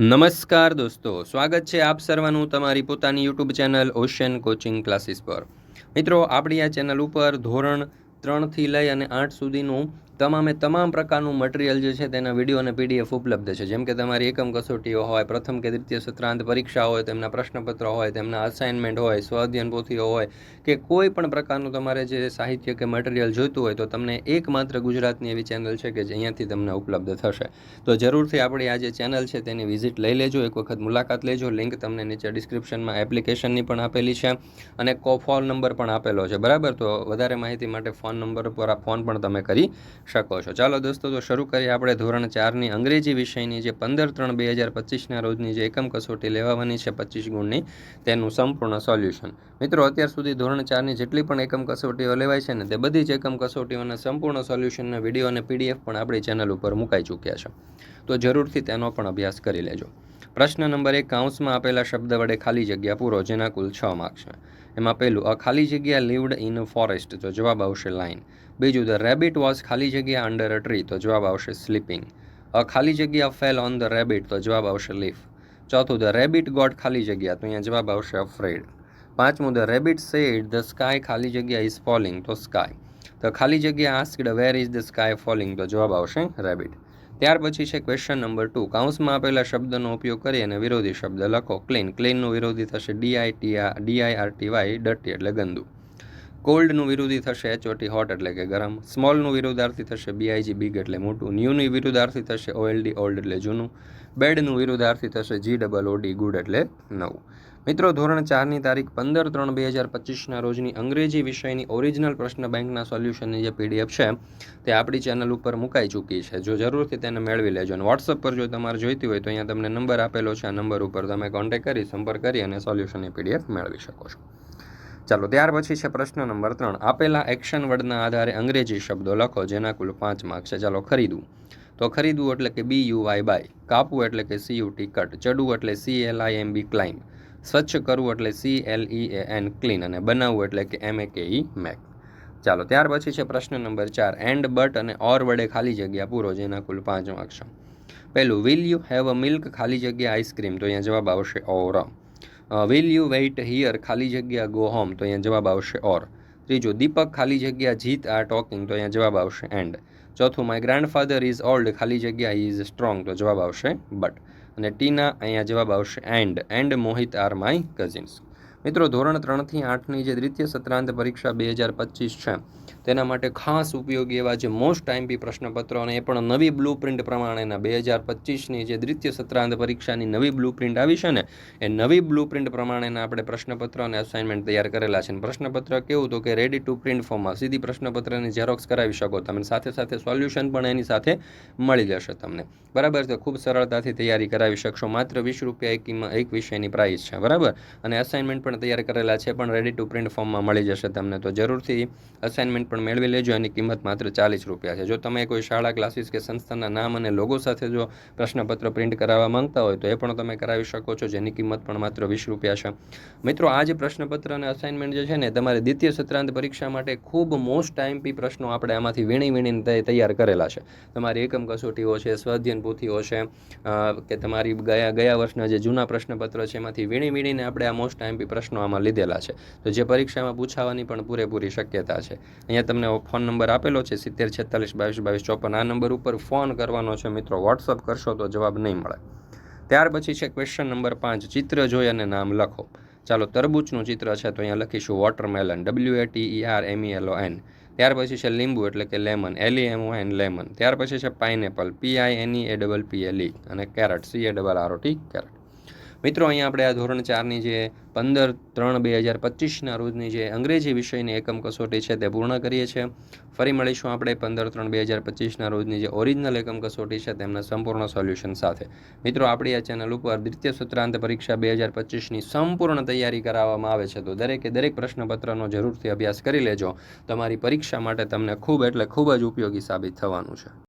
નમસ્કાર દોસ્તો, સ્વાગત છે આપ સર્વનું તમારી પોતાની YouTube channel ocean coaching classes પર. મિત્રો, આપણી આ ચેનલ ઉપર ધોરણ ત્રણથી લઈ અને આઠ સુધીનું તમામે તમામ પ્રકારનું મટીરિયલ જે છે તેના વીડિયો અને પીડીએફ ઉપલબ્ધ છે. જેમ કે તમારી એકમ કસોટીઓ હોય, પ્રથમ કે દ્વિતીય, સત્રાંત પરીક્ષા હોય, તેમના પ્રશ્નપત્ર હોય, તેમના અસાઇનમેન્ટ હોય સ્વાધ્યન પોથીઓ હોય, કે કોઈ પણ પ્રકારનું તમારે જે સાહિત્ય કે મટીરિયલ જોઈતું હોય તો તમને એકમાત્ર ગુજરાતની એવી ચેનલ છે કે જે અહીંયાથી તમને ઉપલબ્ધ થશે. તો જરૂરથી આપણી આ જે ચેનલ છે તેની વિઝિટ લઈ લેજો, એક વખત મુલાકાત લેજો. લિંક તમને નીચે ડિસ્ક્રિપ્શનમાં એપ્લિકેશનની પણ આપેલી છે અને કો ફોન નંબર પણ આપેલો છે. બરાબર? તો વધારે માહિતી માટે ફોન નંબર પર ફોન પણ તમે કરી શકો છો. ચાલો દોસ્તો, તો શરૂ કરીએ આપણે ધોરણ ચારની અંગ્રેજી વિષયની જે પંદર ત્રણ બે હજાર પચીસના રોજની જે એકમ કસોટી લેવાની છે પચીસ ગુણની, તેનું સંપૂર્ણ સોલ્યુશન. મિત્રો, અત્યાર સુધી ધોરણ ચારની જેટલી પણ એકમ કસોટીઓ લેવાય છે ને, તે બધી જ એકમ કસોટીઓના સંપૂર્ણ સોલ્યુશનના વીડિયો અને પીડીએફ પણ આપણી ચેનલ ઉપર મુકાઈ ચૂક્યા છે. તો જરૂરથી તેનો પણ અભ્યાસ કરી લેજો. પ્રશ્ન નંબર એક, કાઉન્સમાં આપેલા શબ્દ વડે ખાલી જગ્યા પૂરો, જેના કુલ છ માર્ક્સ છે. એમાં પહેલું, અ ખાલી જગ્યા લીવડ ઇન ફોરેસ્ટ તો જવાબ આવશે લાઇન બીજું, ધ રેબિટ વોઝ ખાલી જગ્યા અંડર અ ટ્રી તો જવાબ આવશે સ્લીપિંગ. અ ખાલી જગ્યા ફેલ ઓન ધ રેબિટ તો જવાબ આવશે લીફ. ચોથું, ધ રેબિટ ગોટ ખાલી જગ્યા તો અહીંયા જવાબ આવશે અફ્રેડ પાંચમું, the rabbit said, the sky ખાલી જગ્યા ઇઝ ફોલિંગ તો સ્કાય. તો ખાલી જગ્યા asked, where is the sky falling તો જવાબ આવશે રેબિટ. ત્યાર પછી છે ક્વેશ્ચન નંબર ટુ કાઉન્સમાં આપેલા શબ્દનો ઉપયોગ કરી અને વિરોધી શબ્દ લખો. ક્લીન ક્લીનનું વિરોધી થશે ડીઆઈ ટીઆર ડીઆઈઆર ટીવાય ડટી એટલે ગંદુ. કોલ્ડનું વિરોધી થશે એચઓટી હોટ એટલે કે ગરમ. સ્મોલનું વિરોધાર્થી થશે બીઆઈજી બિગ એટલે મોટું. ન્યૂનું વિરોધાર્થી થશે ઓએલડી ઓલ્ડ એટલે જૂનું. બેડનું વિરોધાર્થી થશે જી ડબલ ઓડી ગુડ એટલે નવું. મિત્રો, ધોરણ ચારની તારીખ પંદર ત્રણ બે હજાર પચીસના રોજની અંગ્રેજી વિષયની ઓરિજિનલ પ્રશ્ન બેંકના સોલ્યુશનની જે પીડીએફ છે, તે આપણી ચેનલ ઉપર મુકાઈ ચૂકી છે. જો જરૂરથી તેને મેળવી લેજો અને વોટ્સઅપ પર જો તમારે જોઈતી હોય તો અહીંયા તમને નંબર આપેલો છે. આ નંબર ઉપર તમે કોન્ટેક્ટ કરી, સંપર્ક કરી અને સોલ્યુશનની પીડીએફ મેળવી શકો છો. ચાલો, ત્યાર પછી છે પ્રશ્ન નંબર ત્રણ. આપેલા એક્શન વર્ડના આધારે અંગ્રેજી શબ્દો લખો, જેના કુલ પાંચ માર્ક છે. ચાલો, ખરીદવું. તો ખરીદવું એટલે કે બી યુ વાય બાય કાપવું એટલે કે સી યુ ટી કટ ચડવું એટલે C L I M B climb સ્વચ્છ કરવું એટલે C L E A N clean અને બનાવવું એટલે કે એમ એ કે ઈ મેક ચાલો, ત્યાર પછી છે પ્રશ્ન નંબર ચાર. એન્ડ બટ અને ઓર વડે ખાલી જગ્યા પૂરો, જેના કુલ પાંચ માર્ક્સ પહેલું will you have a milk ખાલી જગ્યા આઈસ્ક્રીમ તો અહીંયા જવાબ આવશે or will you wait here ખાલી જગ્યા ગો હોમ તો અહીંયા જવાબ આવશે ઓર ત્રીજું, દીપક ખાલી જગ્યા જીત આર ટોકિંગ તો અહીંયા જવાબ આવશે એન્ડ ચોથું માય ગ્રાન્ડફાધર ઇઝ ઓલ્ડ ખાલી જગ્યા ઇઝ સ્ટ્રોંગ તો જવાબ આવશે બટ અને ટીના અહીંયા જવાબ આવશે and and Mohit are my cousins. મિત્રો, ધોરણ ત્રણથી આઠની જે દ્વિતીય સત્રાંત પરીક્ષા બે હજાર પચીસ છે, તેના માટે ખાસ ઉપયોગી એવા જે મોસ્ટ ટાઈમપી પ્રશ્નપત્રો અને એ પણ નવી બ્લુ પ્રિન્ટ પ્રમાણેના બે હજાર પચીસની જે દ્વિતીય સત્રાંત પરીક્ષાની નવી બ્લુ પ્રિન્ટ આવી છે ને, એ નવી બ્લુ પ્રિન્ટ પ્રમાણેના આપણે પ્રશ્નપત્ર અને અસાઇનમેન્ટ તૈયાર કરેલા છે. પ્રશ્નપત્ર કેવું તો કે રેડી ટુ પ્રિન્ટ ફોર્મમાં સીધી પ્રશ્નપત્રની ઝેરોક્સ કરાવી શકો તમે સાથે સાથે સોલ્યુશન પણ એની સાથે મળી જશે તમને. બરાબર તો ખૂબ સરળતાથી તૈયારી કરાવી શકશો. માત્ર વીસ રૂપિયા એક એક વિષયની પ્રાઇસ છે. બરાબર? અને અસાઇનમેન્ટ પણ તૈયાર કરેલા છે, પણ રેડી ટુ પ્રિન્ટ ફોર્મમાં મળી જશે તમને. તો જરૂરથી અસાઇનમેન્ટ પણ મેળવી લેજો, એની કિંમત માત્ર ચાલીસ રૂપિયા છે. જો તમે કોઈ શાળા ક્લાસીસ કે સંસ્થાના નામ અને લોગો સાથે જો પ્રશ્નપત્ર પ્રિન્ટ કરાવવા માંગતા હોય, તો એ પણ તમે કરાવી શકો છો, જેની કિંમત પણ માત્ર વીસ રૂપિયા છે. મિત્રો, આ જે પ્રશ્નપત્ર અને અસાઇનમેન્ટ જે છે ને તમારે દ્વિતીય સત્રાંત પરીક્ષા માટે ખૂબ મોસ્ટ ટાઈમપી પ્રશ્નો આપણે આમાંથી વીણી વીણીને તૈયાર કરેલા છે. તમારી એકમ કસોટીઓ છે સ્વાધ્યન પૂથીઓ છે કે તમારી ગયા ગયા વર્ષના જે જૂના પ્રશ્નપત્ર છે, એમાંથી વીણી વીણીને આપણે આ મોસ્ટ ટાઈમપી પ્રશ્નો આમાં લીધેલા છે. તો જે પરીક્ષામાં પૂછાવાની પણ પૂરેપૂરી શક્યતા છે. અહીંયા તમને ફોન નંબર આપેલો છે, સિત્તેર, છેતાલીસ, બાવીસ બાવીસ, ચોપન. આ નંબર ઉપર ફોન કરવાનો છે મિત્રો. વોટ્સઅપ કરશો તો જવાબ નહીં મળે. ત્યાર પછી છે ક્વેશ્ચન નંબર પાંચ. ચિત્ર જોઈ અને નામ લખો. ચાલો, તરબૂચનું ચિત્ર છે તો અહીંયા લખીશું watermelon. W A T R M L O N ત્યાર પછી છે લીંબુ એટલે કે lemon. L M O N lemon. ત્યાર પછી છે pineapple. P I N E A double P L E અને carrot. C A double R O T carrot. મિત્રો, અહીંયા આપણે આ ધોરણ ચારની જે પંદર ત્રણ બે હજાર પચીસના રોજની જે અંગ્રેજી વિષયની એકમ કસોટી છે તે પૂર્ણ કરીએ છીએ. ફરી મળીશું આપણે પંદર ત્રણ બે હજાર પચીસના રોજની જે ઓરિજિનલ એકમ કસોટી છે તેમના સંપૂર્ણ સોલ્યુશન સાથે. મિત્રો, આપણી આ ચેનલ ઉપર દ્વિતીય સત્રાંત પરીક્ષા બે હજાર પચીસની સંપૂર્ણ તૈયારી કરાવવામાં આવે છે, તો દરેકે દરેક પ્રશ્નપત્રનો જરૂરથી અભ્યાસ કરી લેજો. તમારી પરીક્ષા માટે તમને ખૂબ એટલે ખૂબ જ ઉપયોગી સાબિત થવાનું છે.